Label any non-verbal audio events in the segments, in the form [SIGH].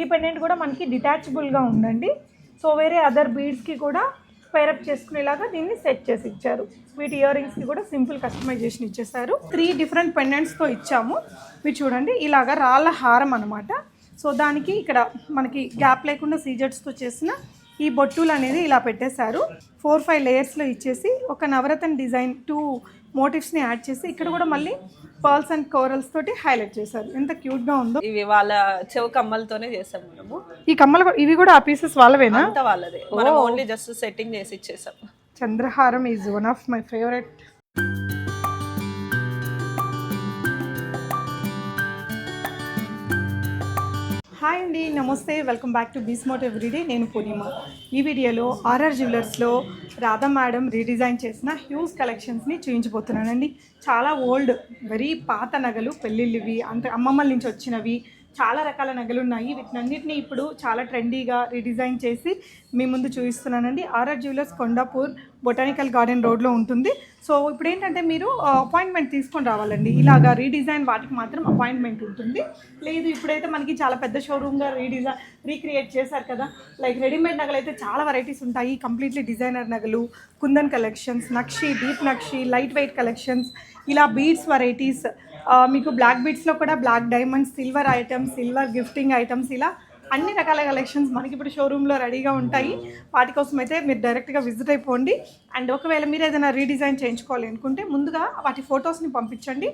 ఈ పెండెంట్ కూడా మనకి డిటాచబుల్గా ఉందండి. సో వేరే అదర్ బీడ్స్కి కూడా స్పైరప్ చేసుకునేలాగా దీన్ని సెట్ చేసి ఇచ్చారు. వీటి ఇయర్ రింగ్స్కి కూడా సింపుల్ కస్టమైజేషన్ ఇచ్చేసారు త్రీ డిఫరెంట్ పెండెంట్స్తో ఇచ్చాము. మీరు చూడండి ఇలాగా రాళ్ళ హారం అనమాట సో దానికి ఇక్కడ మనకి గ్యాప్ లేకుండా సీజర్స్తో చేసిన ఈ బొట్టులు అనేది ఇలా పెట్టేశారు. ఫోర్ ఫైవ్ లేయర్స్లో ఇచ్చేసి ఒక నవరత్న డిజైన్ టూ మోటివ్స్ని యాడ్ చేసి ఇక్కడ కూడా మళ్ళీ పర్ల్స్ అండ్ కోరల్స్ తోటి హైలైట్ చేశారు. ఎంత క్యూట్గా ఉందో. ఇవి వాళ్ళ చెవు కమ్మలతోనే చేసాం మనము. ఈ కమ్మలు ఇవి కూడా ఆ పీసెస్ వాళ్ళవేనా? వాళ్ళదే. మనం ఓన్లీ జస్ట్ సెట్టింగ్ చేసి ఇచ్చేసాం. చంద్రహారం is one of my favourite hi అండి నమస్తే. వెల్కమ్ బ్యాక్ టు బీస్మోట్ ఎవ్రీడే. నేను పూర్ణిమ. ఈ వీడియోలో ఆర్ఆర్ జ్యువెలర్స్లో రాధా మేడం రీడిజైన్ చేసిన హ్యూజ్ కలెక్షన్స్ని చూపించబోతున్నానండి. చాలా ఓల్డ్ వెరీ పాత నగలు పెళ్ళిళ్ళవి అంటే అమ్మమ్మల నుంచి వచ్చినవి చాలా రకాల నగలు ఉన్నాయి. వీటినన్నిటిని ఇప్పుడు చాలా ట్రెండీగా రీడిజైన్ చేసి మీ ముందు చూపిస్తున్నానండి. RR jewellers Kondapur botanical garden రోడ్లో ఉంటుంది. సో ఇప్పుడు ఏంటంటే మీరు అపాయింట్మెంట్ తీసుకొని రావాలండి. ఇలాగా రీడిజైన్ వాటికి మాత్రం అపాయింట్మెంట్ ఉంటుంది. లేదు ఇప్పుడైతే మనకి చాలా పెద్ద షోరూమ్గా రీడిజైన్ రీక్రియేట్ చేశారు కదా. లైక్ రెడీమేడ్ నగలు అయితే చాలా వెరైటీస్ ఉంటాయి. కంప్లీట్లీ డిజైనర్ నగలు kundan collections nakshi deep nakshi light weight collections ఇలా బీడ్స్ వెరైటీస్ మీకు బ్లాక్ బీట్స్లో కూడా black diamonds silver items silver gifting items ఇలా అన్ని రకాల కలెక్షన్స్ మనకి ఇప్పుడు షోరూంలో రెడీగా ఉంటాయి. వాటి కోసం అయితే మీరు డైరెక్ట్గా విజిట్ అయిపోండి. అండ్ ఒకవేళ మీరు ఏదైనా రీడిజైన్ చేయించుకోవాలి అనుకుంటే ముందుగా వాటి ఫొటోస్ని పంపించండి.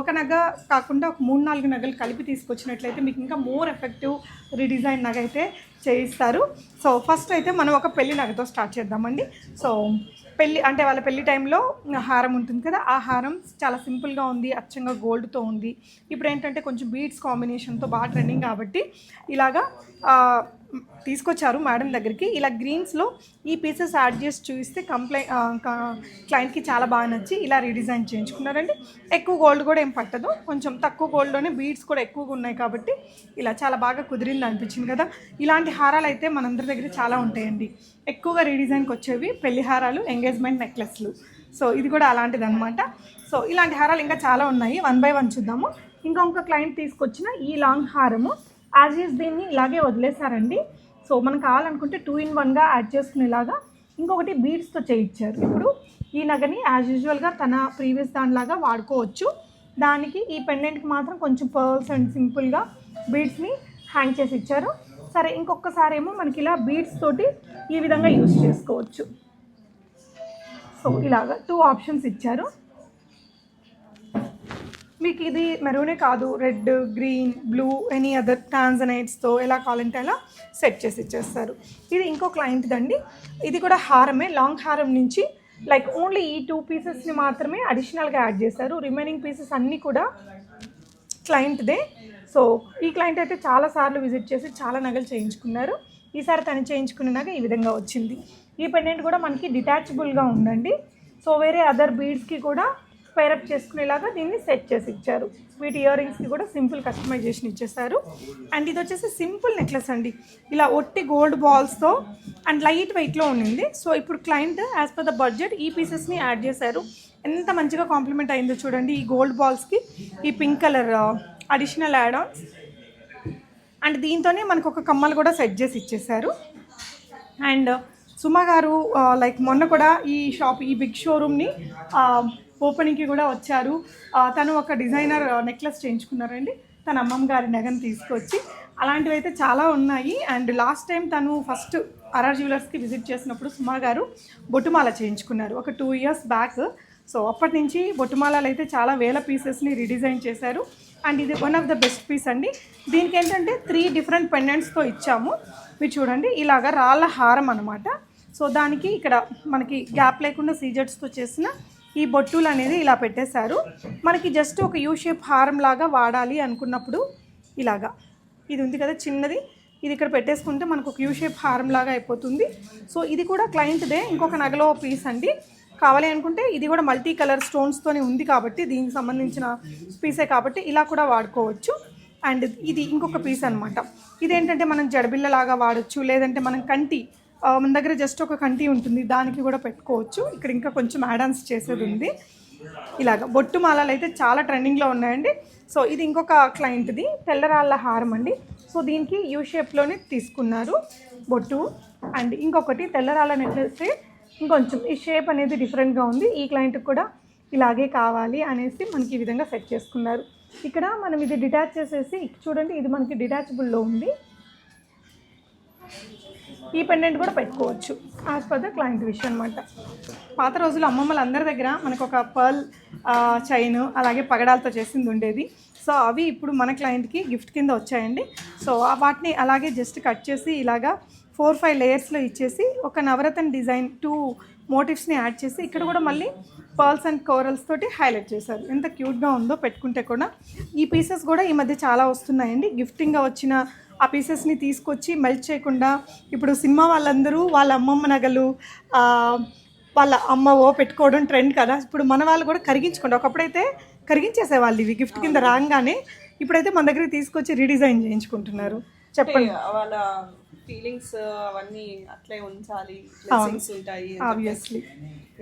ఒక నగ కాకుండా ఒక మూడు నాలుగు నగలు కలిపి తీసుకొచ్చినట్లయితే మీకు ఇంకా మోర్ ఎఫెక్టివ్ రీడిజైన్ నగ అయితే చేయిస్తారు. సో ఫస్ట్ అయితే మనం ఒక పెళ్ళి నగతో స్టార్ట్ చేద్దామండి. సో పెళ్ళి అంటే వాళ్ళ పెళ్ళి టైంలో హారం ఉంటుంది కదా ఆ హారం చాలా సింపుల్గా ఉంది అచ్చంగా గోల్డ్తో ఉంది. ఇప్పుడు ఏంటంటే కొంచెం బీడ్స్ కాంబినేషన్తో బాగా ట్రెండింగ్ కాబట్టి ఇలాగా తీసుకొచ్చారు మేడం దగ్గరికి. ఇలా గ్రీన్స్లో ఈ పీసెస్ యాడ్ చేసి చూపిస్తే కంప్లైంట్ క్లయింట్కి చాలా బాగా నచ్చి ఇలా రీడిజైన్ చేయించుకున్నారండి. ఎక్కువ గోల్డ్ కూడా ఏం పట్టదు. కొంచెం తక్కువ గోల్డ్లోనే బీడ్స్ కూడా ఎక్కువగా ఉన్నాయి కాబట్టి ఇలా చాలా బాగా కుదిరింది అనిపించింది కదా. ఇలాంటి హారాలు అయితే మనందరి దగ్గర చాలా ఉంటాయండి. ఎక్కువగా రీడిజైన్కి వచ్చేవి పెళ్ళి హారాలు ఎంగేజ్మెంట్ నెక్లెస్లు సో ఇది కూడా అలాంటిది అనమాట సో ఇలాంటి హారాలు ఇంకా చాలా ఉన్నాయి. వన్ బై వన్ చూద్దాము. ఇంకొక క్లయింట్ తీసుకొచ్చిన ఈ లాంగ్ హారము. యాజ్ ఈజ్ దీన్ని ఇలాగే వదిలేశారండి. సో మనం కావాలనుకుంటే టూ ఇన్ వన్గా యాడ్ చేసుకునేలాగా ఇంకొకటి బీడ్స్తో చేయించారు. ఇప్పుడు ఈ నగని యాజ్ యూజువల్గా తన ప్రీవియస్ దానిలాగా వాడుకోవచ్చు. దానికి ఈ పెండెంట్కి మాత్రం కొంచెం పర్ల్స్ అండ్ సింపుల్గా బీడ్స్ని హ్యాంగ్ చేసి ఇచ్చారు. సరే ఇంకొకసారి ఏమో మనకి ఇలా బీడ్స్ తోటి ఈ విధంగా యూజ్ చేసుకోవచ్చు. సో ఇలాగా టూ ఆప్షన్స్ ఇచ్చారు. మీకు ఇది మెరూనే కాదు. Red green blue any other టాన్జనైట్స్తో ఎలా కావాలంటే అలా సెట్ చేసి ఇచ్చేస్తారు. ఇది ఇంకో క్లయింట్దండి ఇది కూడా హారమే. లాంగ్ హారం నుంచి లైక్ ఓన్లీ ఈ టూ పీసెస్ని మాత్రమే అడిషనల్గా యాడ్ చేశారు. రిమైనింగ్ పీసెస్ అన్నీ కూడా క్లయింట్దే సో ఈ క్లయింట్ అయితే చాలా సార్లు విజిట్ చేసి చాలా నగలు చేయించుకున్నారు. ఈసారి తను చేయించుకున్నాక ఈ విధంగా వచ్చింది. ఈ పెండెంట్ కూడా మనకి డిటాచబుల్గా ఉందండి. సో వేరే అదర్ బీడ్స్కి కూడా పేరప్ చేసుకునేలాగా దీన్ని సెట్ చేసి ఇచ్చారు. వీటి ఇయర్ రింగ్స్కి కూడా సింపుల్ కస్టమైజేషన్ ఇచ్చేసారు అండ్ ఇది వచ్చేసి సింపుల్ నెక్లెస్ అండి. ఇలా ఒట్టి గోల్డ్ బాల్స్తో అండ్ లైట్ వెయిట్లో ఉండింది సో ఇప్పుడు client as per the budget ఈ పీసెస్ని యాడ్ చేశారు. ఎంత మంచిగా కాంప్లిమెంట్ అయిందో చూడండి. ఈ గోల్డ్ బాల్స్కి ఈ pink colour additional add ons and దీంతోనే మనకు ఒక కమ్మలు కూడా సెట్ చేసి ఇచ్చేసారు అండ్ uh, సుమ గారు uh, లైక్ మొన్న కూడా ఈ షాప్ ఈ బిగ్ షోరూమ్ని ఓపెనింగ్కి కూడా వచ్చారు. తను ఒక డిజైనర్ నెక్లెస్ చేయించుకున్నారండి. తన అమ్మమ్మ గారి నగను తీసుకొచ్చి అలాంటివి అయితే చాలా ఉన్నాయి. అండ్ లాస్ట్ టైం తను ఫస్ట్ అరార్ జ్యువెలర్స్కి విజిట్ చేసినప్పుడు సుమా గారు బొట్టుమాల చేయించుకున్నారు. ఒక టూ ఇయర్స్ బ్యాక్. సో అప్పటి నుంచి బొట్టుమాలలు అయితే చాలా వేల పీసెస్ని రీడిజైన్ చేశారు. అండ్ ఇది one of the best piece అండి. దీనికి ఏంటంటే త్రీ డిఫరెంట్ పెండెంట్స్తో ఇచ్చాము. మీరు చూడండి ఇలాగ రాళ్ళ హారం అనమాట సో దానికి ఇక్కడ మనకి గ్యాప్ లేకుండా సీజర్స్తో చేసిన ఈ బొట్టులు అనేది ఇలా పెట్టేశారు. మనకి జస్ట్ ఒక యూ షేప్ హారం లాగా వాడాలి అనుకున్నప్పుడు ఇలాగా. ఇది ఉంది కదా చిన్నది. ఇది ఇక్కడ పెట్టేసుకుంటే మనకు ఒక యూ షేప్ హారం లాగా అయిపోతుంది. సో ఇది కూడా క్లయింట్దే ఇంకొక నగలో పీస్ అండి. కావాలి అనుకుంటే ఇది కూడా మల్టీ కలర్ స్టోన్స్తోనే ఉంది కాబట్టి దీనికి సంబంధించిన పీసే కాబట్టి ఇలా కూడా వాడుకోవచ్చు. అండ్ ఇది ఇంకొక పీస్ అనమాట ఇదేంటంటే మనం జడబిల్లలాగా వాడచ్చు లేదంటే మనం కంటి మన దగ్గర జస్ట్ ఒక కంటి ఉంటుంది దానికి కూడా పెట్టుకోవచ్చు. ఇక్కడ ఇంకా కొంచెం యాడాన్స్ చేసేది ఉంది. ఇలాగ బొట్టు మాలలు అయితే చాలా ట్రెండింగ్లో ఉన్నాయండి. సో ఇది ఇంకొక క్లయింట్ది తెల్లరాళ్ళ హారం అండి. సో దీనికి యూ షేప్లోనే తీసుకున్నారు బొట్టు. అండ్ ఇంకొకటి తెల్లరాల నెక్లెస్ ఇంకొంచెం ఈ షేప్ అనేది డిఫరెంట్గా ఉంది. ఈ క్లయింట్కి కూడా ఇలాగే కావాలి అనేసి మనకి ఈ విధంగా సెట్ చేసుకున్నారు. ఇక్కడ మనం ఇది డిటాచ్ చేసేసి చూడండి ఇది మనకి డిటాచబుల్లో ఉంది. ఈ పెండెంట్ కూడా పెట్టుకోవచ్చు యాజ్ పర్ ద క్లయింట్ విషయం అనమాట పాత రోజుల్లో అమ్మమ్మల అందరి దగ్గర మనకు ఒక పర్ల్ చైన్ అలాగే పగడాలతో చేసింది ఉండేది. సో అవి ఇప్పుడు మన క్లయింట్కి గిఫ్ట్ కింద వచ్చాయండి. సో వాటిని అలాగే జస్ట్ కట్ చేసి ఇలాగా ఫోర్ ఫైవ్ లేయర్స్లో ఇచ్చేసి ఒక నవరత్న డిజైన్ టూ మోటివ్స్ని యాడ్ చేసి ఇక్కడ కూడా మళ్ళీ పర్ల్స్ అండ్ కోరల్స్ తోటి హైలైట్ చేశారు. ఎంత క్యూట్గా ఉందో పెట్టుకుంటే కూడా. ఈ పీసెస్ కూడా ఈ మధ్య చాలా వస్తున్నాయండి. గిఫ్టింగ్గా వచ్చిన ఆ పీసెస్ని తీసుకొచ్చి మెల్ట్ చేయకుండా ఇప్పుడు సినిమా వాళ్ళందరూ వాళ్ళ అమ్మమ్మ నగలు వాళ్ళ అమ్మవో పెట్టుకోవడం ట్రెండ్ కదా. ఇప్పుడు మన వాళ్ళు కూడా కరిగించుకోండి. ఒకప్పుడైతే కరిగించేసేవాళ్ళు ఇవి గిఫ్ట్ కింద రాగానే ఇప్పుడైతే మన దగ్గరికి తీసుకొచ్చి రీడిజైన్ చేయించుకుంటున్నారు. చెప్పండి. వాళ్ళ ఫీలింగ్స్ అవన్నీ అట్లే ఉంచాలి. బ్లెస్సింగ్స్ ఉంటాయి ఆబ్వియస్లీ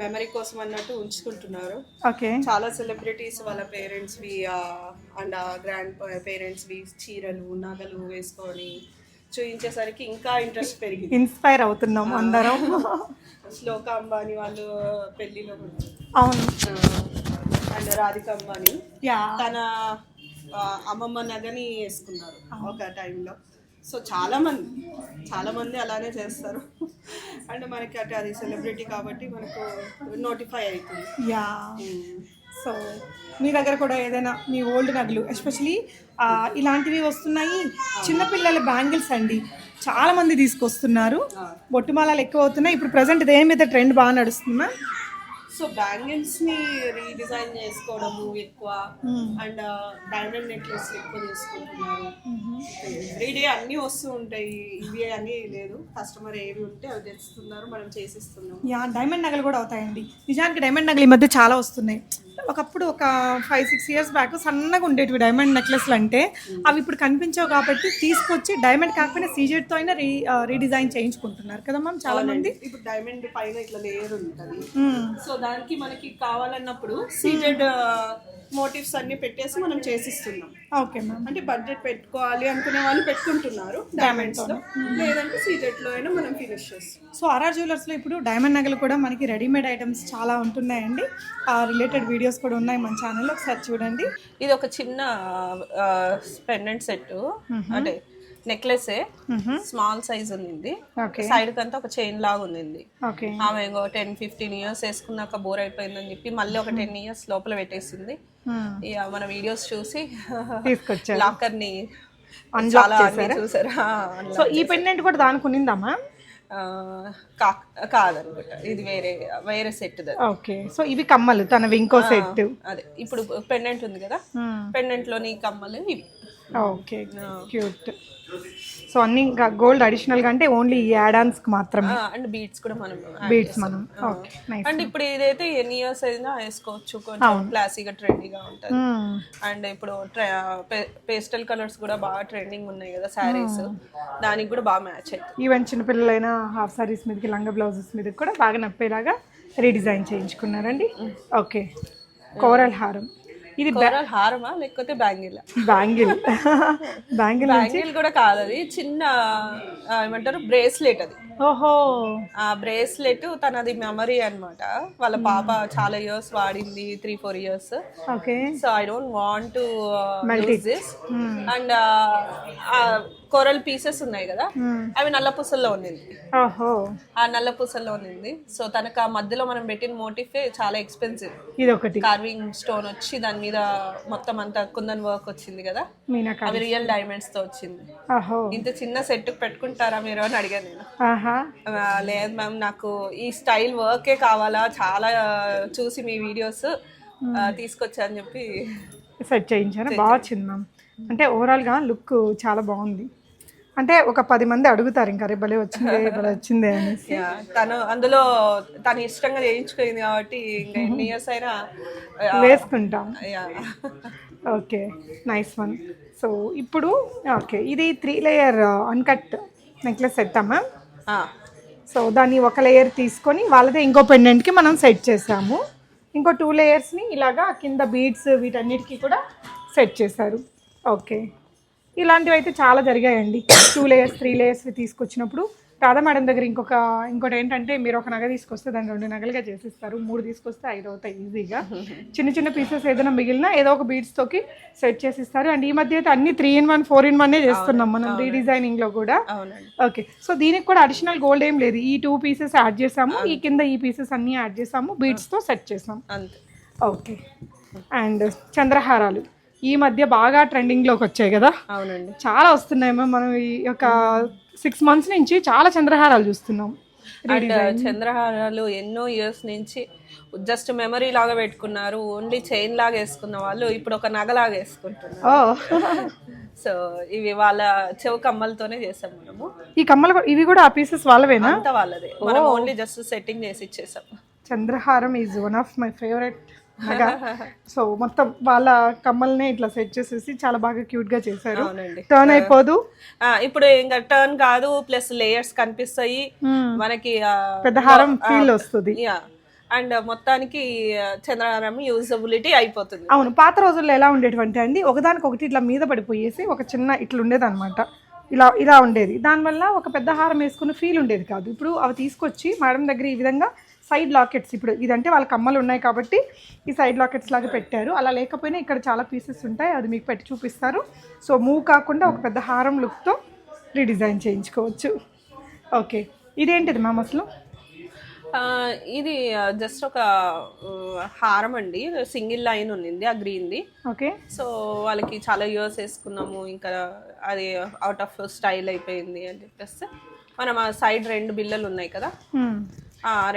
మెమరీ కోసం అన్నట్టు ఉంచుకుంటున్నారు. ఓకే చాలా సెలబ్రిటీస్ వాళ్ళ పేరెంట్స్ వి అండ్ గ్రాండ్ పేరెంట్స్ వి చీరలు నగలు వేసుకొని చూపించేసరికి ఇంకా ఇంట్రెస్ట్ పెరిగింది. ఇన్స్పైర్ అవుతున్నాం అందరం. శ్లోక అంబానీ వాళ్ళు పెళ్ళిలో అవును. అండ్ రాధిక అంబానీ. తన అమ్మమ్మ నగని వేసుకున్నారు ఒక టైంలో సో చాలా మంది చాలా మంది అలానే చేస్తారు. అండ్ మనకి అటు అది సెలబ్రిటీ కాబట్టి మనకు నోటిఫై అవుతుంది. యా. సో మీ దగ్గర కూడా ఏదైనా మీ ఓల్డ్ నగలు ఎస్పెషలీ ఇలాంటివి వస్తున్నాయి. చిన్నపిల్లల బ్యాంగిల్స్ అండి. చాలా మంది తీసుకొస్తున్నారు బొట్టుమాలలు ఎక్కువ అవుతున్నాయి. ఇప్పుడు ప్రజెంట్ దేని మీద ట్రెండ్ బాగా నడుస్తుందా సో బ్యాంగిల్స్ని రీడిజైన్ చేసుకోవడము ఎక్కువ. అండ్ డైమండ్ నెక్లెస్ ఎక్కువ చేసుకుంటున్నారు. ఎవ్రీడే అన్నీ వస్తూ ఉంటాయి. ఇవి అని లేదు. కస్టమర్ ఏవి ఉంటే అవి తెస్తున్నారు మనం చేసిస్తున్నాం. యా డైమండ్ నగలు కూడా అవుతాయండి. నిజానికి డైమండ్ నగలు ఈ మధ్య చాలా వస్తున్నాయి. ఒకప్పుడు ఒక ఫైవ్ సిక్స్ ఇయర్స్ బ్యాక్ సన్నగా ఉండేటివి డైమండ్ నెక్లెస్లు అంటే అవి ఇప్పుడు కనిపించవు కాబట్టి తీసుకొచ్చి డైమండ్ కాకపోయినా సీజెడ్తో అయినా రీ రీడిజైన్ చేయించుకుంటున్నారు కదా మ్యామ్ చాలా మంది? ఇప్పుడు డైమండ్ పైన ఇట్లా లేయర్ ఉంటుంది. సో దానికి మనకి కావాలన్నప్పుడు సీజెడ్ మోటివ్స్ అన్ని పెట్టేసి మనం చేసిస్తున్నాం. Okay ma'am. అంటే బడ్జెట్ పెట్టుకోవాలి అనుకునే వాళ్ళు పెట్టుకుంటున్నారు డైమండ్స్లో. లేదంటే సీజెడ్లో అయినా మనం ఫినిష్ చేస్తాం. సో ఆర్ఆర్ జ్యువెలర్స్లో ఇప్పుడు డైమండ్ నగలు కూడా మనకి రెడీమేడ్ ఐటమ్స్ చాలా ఉంటున్నాయండి. ఆ రిలేటెడ్ వీడియోస్ కూడా ఉన్నాయి మన ఛానల్లో ఒకసారి చూడండి. ఇది ఒక చిన్న పెండెంట్ సెట్ అంటే నెక్లెసే స్మాల్ సైజ్ ఉంది సైడ్ కంతా ఒక చైన్ లాగా ఉంది ఆమె టెన్ ఫిఫ్టీన్ ఇయర్స్ వేసుకున్నాక బోర్ అయిపోయిందని చెప్పి మళ్ళీ ఒక టెన్ ఇయర్స్ లోపల పెట్టేసింది. ఇక మన వీడియోస్ చూసి లాకర్ని చాలా చూసారు. సో ఈ పెండెంట్ కూడా దానికి ఉన్నిందమ్మా ఆ, కా- కాదనుకుంటా ఇది వేరే వేరే సెట్ ఓకే. సో ఇవి కమ్మలు తనవి ఇంకో సెట్ అదే. ఇప్పుడు పెండెంట్ ఉంది కదా. పెండెంట్లోని కమ్మలు ఇవి. ఓకే. క్యూట్ సో అన్ని గోల్డ్ అడిషనల్గా అంటే ఓన్లీ ఈ యాడాన్స్కి మాత్రమే. అండ్ బీట్స్ కూడా మనం బీడ్స్ మనం. ఓకే నైస్ అండ్ ఇప్పుడు ఇదైతే ఎన్ని ఇయర్స్ అయినా వేసుకోవచ్చు కొంచెం క్లాసీగా ట్రెండీగా ఉంటుంది. అండ్ ఇప్పుడు పేస్టల్ కలర్స్ కూడా బాగా ట్రెండింగ్ ఉన్నాయి కదా శారీస్ దానికి కూడా బాగా మ్యాచ్ అవుతుంది ఈవెన్ చిన్నపిల్లలైన హాఫ్ సారీస్ మీదకి లంగా బ్లౌజెస్ మీదకి కూడా బాగా నప్పేలాగా రీడిజైన్ చేయించుకున్నారండి. ఓకే కోరల్ హారం. ఇది హారమా? లేకపోతే బ్యాంగిల్? బ్యాంగిల్. బ్యాంగిల్ బ్యాంగిల్ కూడా కాదు అది. చిన్న ఏమంటారు? బ్రేస్లెట్ అది. ఓహో. ఆ బ్రేస్లెట్ తనది మెమరీ అన్నమాట. వాళ్ళ పాప చాలా ఇయర్స్ వాడింది three four years okay so I don't want to this and coral pieces ఉన్నాయి కదా అవి నల్ల పూసల్లో ఉన్నింది. ఆ నల్ల పూసల్లో ఉన్నింది. సో తనకు ఆ మధ్యలో మనం పెట్టిన మోటిఫే చాలా ఎక్స్పెన్సివ్ ఇది ఒకటి కార్వింగ్ స్టోన్ వచ్చి దాని మీద మొత్తం అంతా కుందన్ వర్క్ వచ్చింది కదా అవి రియల్ డైమండ్స్తో వచ్చింది. ఇంత చిన్న సెట్ పెట్టుకుంటారా మీరు అని అడిగాను నేను. లేదు మ్యామ్ నాకు ఈ స్టైల్ వర్కే కావాలా చాలా చూసి మీ వీడియోస్ తీసుకొచ్చా అని చెప్పి సెట్ చేయించాను బాగా వచ్చింది మ్యామ్ అంటే ఓవరాల్గా లుక్ చాలా బాగుంది. అంటే ఒక పది మంది అడుగుతారు ఇంకా రే భలే వచ్చిందే భలే వచ్చిందే అనేసి. యా, తను అందులో తను ఇష్టంగా చేయించుకుంది కాబట్టి ఇంకా ఎన్ని ఇయర్స్ అయినా వేసుకుంటాం. Okay nice one. సో ఇప్పుడు ఓకే ఇది త్రీ లేయర్ అన్కట్ నెక్లెస్ ఆ, సో దాన్ని ఒక లేయర్ తీసుకొని వాళ్ళదే ఇంకో పెండెంట్కి మనం సెట్ చేసాము. ఇంకో టూ లేయర్స్ని ఇలాగా కింద బీడ్స్ వీటన్నిటికీ కూడా సెట్ చేశారు. ఓకే. ఇలాంటివి అయితే చాలా జరిగాయండి. టూ లేయర్స్ త్రీ లేయర్స్ తీసుకొచ్చినప్పుడు రాధా మేడం దగ్గర ఇంకొక ఇంకోటి ఏంటంటే మీరు ఒక నగ తీసుకొస్తే దాన్ని రెండు నగలుగా చేసిస్తారు. మూడు తీసుకొస్తే ఐదు అవుతాయి ఈజీగా. చిన్న చిన్న పీసెస్ ఏదైనా మిగిలినా ఏదో ఒక beads తోకి సెట్ చేసిస్తారు. అండ్ ఈ మధ్య అయితే అన్ని three in one four in one చేస్తున్నాం మనం రీడిజైనింగ్లో కూడా. ఓకే. సో దీనికి కూడా అడిషనల్ గోల్డ్ ఏం లేదు. ఈ టూ పీసెస్ యాడ్ చేసాము. ఈ కింద ఈ పీసెస్ అన్ని యాడ్ చేసాము. Beads తో సెట్ చేసాం అంతే. ఓకే. అండ్ చంద్రహారాలు. ఈ మధ్య బాగా ట్రెండింగ్లోకి వచ్చాయి కదా? అవునండి. చాలా వస్తున్నాయి మనం ఈ యొక్క సిక్స్ మంత్స్ నుంచి చాలా చంద్రహారాలు చూస్తున్నాం. అండ్ చంద్రహారాలు ఎన్నో ఇయర్స్ నుంచి జస్ట్ మెమరీ లాగా పెట్టుకున్నారు. ఓన్లీ చైన్ లాగా వేసుకున్న వాళ్ళు ఇప్పుడు ఒక నగలాగా వేసుకుంటున్నారు. ఓ. [LAUGHS] సో ఇవి వాళ్ళ చెవు కమ్మలతోనే చేసాం మనము. ఈ కమ్మలు ఇవి కూడా ఆ పీసెస్ వాళ్ళవేనా? అంతా వాళ్ళదే. మనం ఓన్లీ జస్ట్ సెట్టింగ్ చేసి ఇచ్చేసాం. చంద్రహారం is one of my favourite so మొత్తం వాళ్ళ కమ్మల్ని ఇట్లా సెట్ చేసేసి చాలా బాగా క్యూట్గా చేశారు. టర్న్ అయిపోదు. ఇప్పుడు ఇంకా టర్న్ కాదు ప్లస్ లేయర్స్ కనిపిస్తాయి. మనకి ఆ, పెద్ద హారం ఫీల్ వస్తుంది. అండ్ మొత్తానికి చంద్రహారం యూజబిలిటీ అయిపోతుంది. అవును పాత రోజుల్లో ఎలా ఉండేటువంటి అండి? ఒకదానికి ఒకటి ఇట్లా మీద పడిపోయేసి ఒక చిన్న ఇట్లా ఉండేది అనమాట ఇలా ఇలా ఉండేది. దానివల్ల ఒక పెద్ద హారం వేసుకున్న ఫీల్ ఉండేది కాదు. ఇప్పుడు అవి తీసుకొచ్చి మేడం దగ్గర ఈ విధంగా సైడ్ లాకెట్స్. ఇప్పుడు ఇదంటే వాళ్ళ కమ్మలు ఉన్నాయి కాబట్టి ఈ సైడ్ లాకెట్స్ లాగా పెట్టారు. అలా లేకపోయినా ఇక్కడ చాలా పీసెస్ ఉంటాయి. అది మీకు పెట్టి చూపిస్తారు. సో మూవ్ కాకుండా ఒక పెద్ద హారం లుక్తో రీడిజైన్ చేయించుకోవచ్చు. ఓకే. ఇదేంటిది మ్యామ్ అసలు? ఇది జస్ట్ ఒక హారం అండి. సింగిల్ లైన్ ఉన్నింది ఆ గ్రీన్ది. ఓకే. సో వాళ్ళకి చాలా ఇయర్స్ వేసుకున్నాము. ఇంకా అది అవుట్ ఆఫ్ స్టైల్ అయిపోయింది అని చెప్పేస్తే మనం ఆ సైడ్ రెండు బిల్లలు ఉన్నాయి కదా.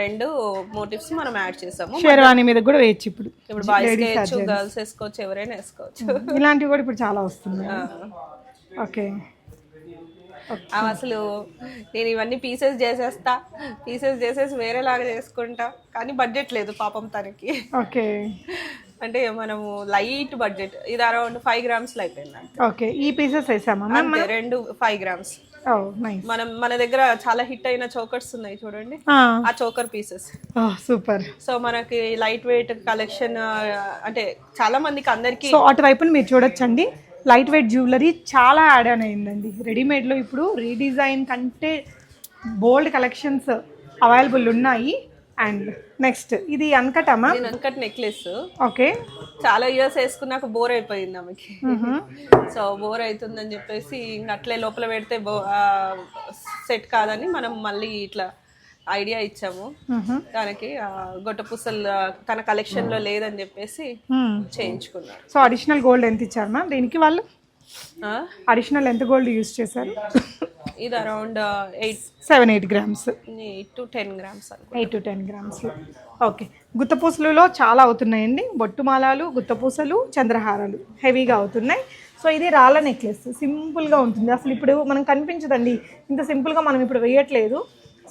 రెండు మోటివ్స్ మనం యాడ్ చేసాము. షేర్వాణి మీద కూడా వేయచ్చు ఇప్పుడు. ఇప్పుడు బాయ్స్ వేయచ్చు గర్ల్స్ వేసుకోవచ్చు ఎవరైనా వేసుకోవచ్చు. ఇలాంటివి కూడా ఇప్పుడు చాలా వస్తున్నాయి. ఓకే. అసలు నేను ఇవన్నీ పీసెస్ చేసేస్తా పీసెస్ చేసేసి వేరేలాగా చేసుకుంటా కానీ బడ్జెట్ లేదు పాపం తనకి. ఓకే. అంటే మనము లైట్ బడ్జెట్ ఇది అరౌండ్ ఫైవ్ గ్రామ్స్లో అయిపోయింది ఓకే ఈ పీసెస్ వేసామా? రెండు ఫైవ్ గ్రామ్స్ మనం మన దగ్గర చాలా హిట్ అయిన చోకర్స్ ఉన్నాయి చూడండి. ఆ. Choker pieces super. సో మనకి లైట్ వెయిట్ కలెక్షన్ అంటే చాలా మందికి అందరికి సో అటువైపున మీరు చూడొచ్చండి. లైట్ వెయిట్ జ్యువెలరీ చాలా యాడ్ ఆన్ అయిందండి. రెడీమేడ్లో ఇప్పుడు రీడిజైన్ కంటే బోల్డ్ కలెక్షన్స్ అవైలబుల్ ఉన్నాయి. అండ్ నెక్స్ట్ ఇది అన్కటమా నేను అన్కట్ నెక్లెస్ ఓకే చాలా ఇయర్స్ వేసుకున్నాక బోర్ అయిపోయింది ఆమెకి. సో బోర్ అవుతుందని చెప్పేసి ఇంక అట్లే లోపల పెడితే బో సెట్ కాదని మనం మళ్ళీ ఇట్లా ఐడియా ఇచ్చాము. తనకి ఆ, గొట్ట పూసలు ఆ, తన కలెక్షన్లో లేదని చెప్పేసి చేయించుకున్నారు. సో అడిషనల్ గోల్డ్ ఎంత ఇచ్చారు మ్యామ్ దీనికి వాళ్ళు? అడిషనల్ ఎంత గోల్డ్ యూజ్ చేశారు? ఇది around eight seven eight grams eight to ten grams eight to ten గ్రామ్స్లో okay గుత్తపూసలలో చాలా అవుతున్నాయండి. బొట్టుమాలాలు గుత్తపూసలు చంద్రహారాలు హెవీగా అవుతున్నాయి. సో ఇది రాళ్ళ నెక్లెస్. సింపుల్గా ఉంటుంది. అసలు ఇప్పుడు మనం కనిపించదండి. ఇంత సింపుల్గా మనం ఇప్పుడు వేయట్లేదు.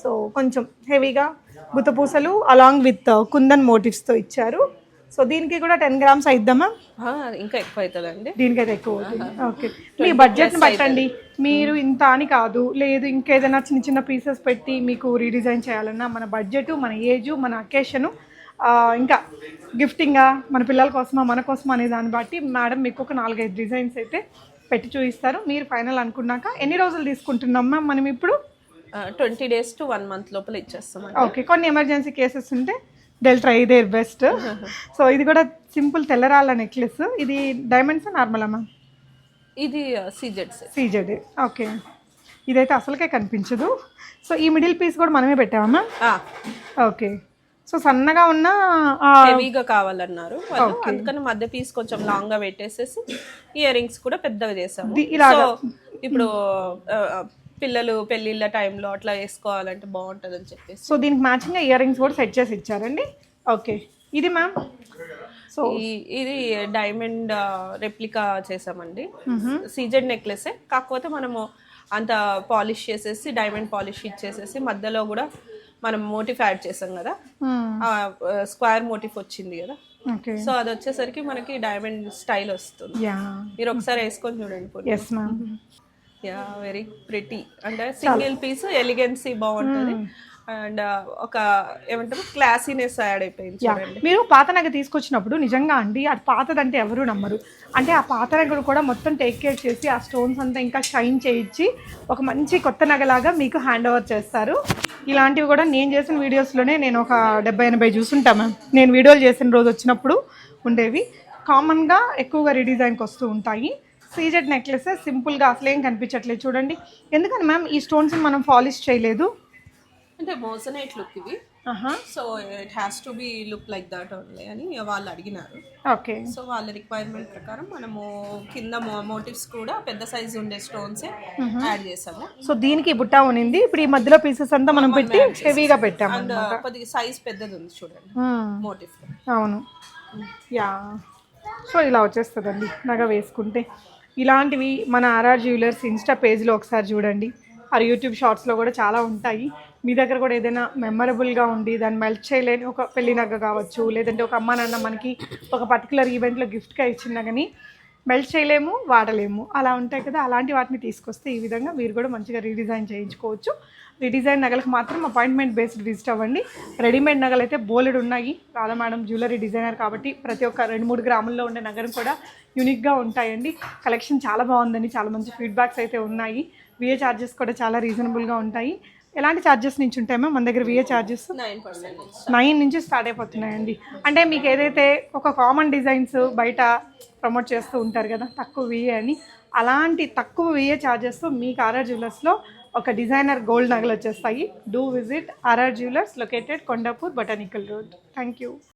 సో కొంచెం హెవీగా గుత్తపూసలు అలాంగ్ విత్ కుందన్ మోటివ్స్తో ఇచ్చారు. సో దీనికి కూడా టెన్ గ్రామ్స్ అయిద్దామా? ఇంకా ఎక్కువ అవుతుందండి దీనికైతే ఎక్కువ అవుతుంది. ఓకే. మీ బడ్జెట్ని బట్టండి మీరు ఇంత అని కాదు. లేదు ఇంకేదైనా చిన్న చిన్న పీసెస్ పెట్టి మీకు రీడిజైన్ చేయాలన్నా మన బడ్జెట్ మన ఏజ్ మన అకేషను ఇంకా గిఫ్టింగా మన పిల్లల కోసమా మన కోసమా అనే దాన్ని బట్టి మేడం మీకు ఒక నాలుగైదు డిజైన్స్ అయితే పెట్టి చూపిస్తారు. మీరు ఫైనల్ అనుకున్నాక ఎన్ని రోజులు తీసుకుంటున్నాం మ్యామ్ మనం ఇప్పుడు? Twenty days to one month లోపల ఇచ్చేస్తామండి. ఓకే. కొన్ని ఎమర్జెన్సీ కేసెస్ ఉంటే they'll try their best so ఇది కూడా సింపుల్ తెల్లరాళ్ళ నెక్లెస్ ఇది డైమండ్స్ నార్మల్ మ్యామ్ ఇది సీజెడ్స్ సీజెడ్ ఓకే ఇదైతే అసలుకే కనిపించదు. సో ఈ మిడిల్ పీస్ కూడా మనమే పెట్టామా ఓకే సో సన్నగా ఉన్న హెవీగా కావాలన్నారు అందుకని మధ్య పీస్ కొంచెం లాంగ్గా పెట్టేసేసి ఇయర్ రింగ్స్ కూడా పెద్దగా చేసాము. సో ఇప్పుడు పిల్లలు పెళ్ళిళ్ళ టైంలో అట్లా వేసుకోవాలంటే బాగుంటుంది అని చెప్పేసి. సో దీనికి మ్యాచింగ్గా ఇయర్ రింగ్స్ కూడా సెట్ చేసి ఇచ్చారండి. ఓకే. ఇది మ్యామ్? సో ఇది డైమండ్ రెప్లికా చేసామండి. CZ necklace. కాకపోతే మనము అంత పాలిష్ చేసేసి డైమండ్ పాలిష్ ఇచ్చేసేసి మధ్యలో కూడా మనం మోటిఫ్ యాడ్ చేసాం కదా. స్క్వేర్ మోటిఫ్ వచ్చింది కదా. ఓకే. సో అది వచ్చేసరికి మనకి డైమండ్ స్టైల్ వస్తుంది. మీరు ఒకసారి వేసుకొని చూడండి. పోనీ. Yes ma'am ya very pretty అంటే సింగిల్ పీస్ ఎలిగెన్సీ బాగుంటుంది. అండ్ ఒక ఏమంటారు క్లాసీనెస్ యాడ్ అయిపోయింది చూడండి. మీరు పాత నగ తీసుకొచ్చినప్పుడు నిజంగా అండి అది పాతదంటే ఎవరు నమ్మరు. అంటే ఆ పాత నగలు కూడా మొత్తం టేక్ కేర్ చేసి ఆ స్టోన్స్ అంతా ఇంకా షైన్ చేయించి ఒక మంచి కొత్త నగలాగా మీకు హ్యాండ్ ఓవర్ చేస్తారు. ఇలాంటివి కూడా నేను చేసిన వీడియోస్లోనే నేను ఒక డెబ్బై ఎనభై చూసుంటా మ్యామ్ నేను వీడియోలు చేసిన రోజు వచ్చినప్పుడు ఉండేవి. కామన్గా ఎక్కువగా రీడిజైన్కి వస్తూ ఉంటాయి. సీజెడ్ నెక్లెసెస్ సింపుల్గా అసలేం కనిపించట్లేదు చూడండి. ఎందుకని మ్యామ్? ఈ స్టోన్స్ మనం పాలిష్ చేయలేదు. అంటే మోసనేట్ లుక్ ఇవి. So it has to be look like that only అని వాళ్ళు అడిగినారు. ఓకే. సో వాళ్ళ రిక్వైర్మెంట్ ప్రకారం మనము కింద మోటివ్స్ కూడా పెద్ద సైజ్ ఉండే స్టోన్స్ యాడ్ చేసాము సో దీనికి బుట్ట ఉనింది. ఇప్పుడు ఈ మధ్యలో పీసెస్ అంతా మనం పెట్టి హెవీగా పెట్టాము అండ్ కొద్దిగా సైజ్ పెద్దది ఉంది చూడండి. మోటివ్ అవును. యా. సో ఇలా వచ్చేస్తుందండి. నగ వేసుకుంటే. ఇలాంటివి మన ఆర్ఆర్ జ్యువెలర్స్ ఇన్స్టా పేజ్లో ఒకసారి చూడండి. ఆ యూట్యూబ్ షార్ట్స్లో కూడా చాలా ఉంటాయి. మీ దగ్గర కూడా ఏదైనా మెమరబుల్గా ఉండి దాన్ని మెల్ట్ చేయలేని ఒక పెళ్ళి నగ కావచ్చు లేదంటే ఒక అమ్మ నాన్న మనకి ఒక పర్టికులర్ ఈవెంట్లో గిఫ్ట్గా ఇచ్చిన కానీ మెల్ట్ చేయలేము వాడలేము. అలా ఉంటాయి కదా. అలాంటి వాటిని తీసుకొస్తే ఈ విధంగా మీరు కూడా మంచిగా రీడిజైన్ చేయించుకోవచ్చు. రీడిజైన్ నగలకు మాత్రం అపాయింట్మెంట్ బేస్డ్ విజిట్ అవ్వండి. రెడీమేడ్ నగలు అయితే బోలెడు ఉన్నాయి. రాధా మేడం జ్యువెలరీ డిజైనర్ కాబట్టి ప్రతి ఒక్క రెండు మూడు గ్రాముల్లో ఉండే నగరం కూడా యూనిక్గా ఉంటాయండి. కలెక్షన్ చాలా బాగుందని చాలా మంచి ఫీడ్బ్యాక్స్ అయితే ఉన్నాయి. విఏ ఛార్జెస్ కూడా చాలా రీజనబుల్గా ఉంటాయి. ఎలాంటి ఛార్జెస్ నుంచి ఉంటాయో మన దగ్గర విఏ ఛార్జెస్ నైన్ నుంచి స్టార్ట్ అయిపోతున్నాయండి. అంటే మీకు ఏదైతే ఒక కామన్ డిజైన్స్ బయట ప్రమోట్ చేస్తూ ఉంటారు కదా తక్కువ విఏ అని అలాంటి తక్కువ విఏ ఛార్జెస్తో మీకు ఆర్ఆర్ జ్యువెలర్స్లో ఒక డిజైనర్ గోల్డ్ నగలు వచ్చేస్తాయి. Do visit RR jewellers located Kondapur botanical road thank you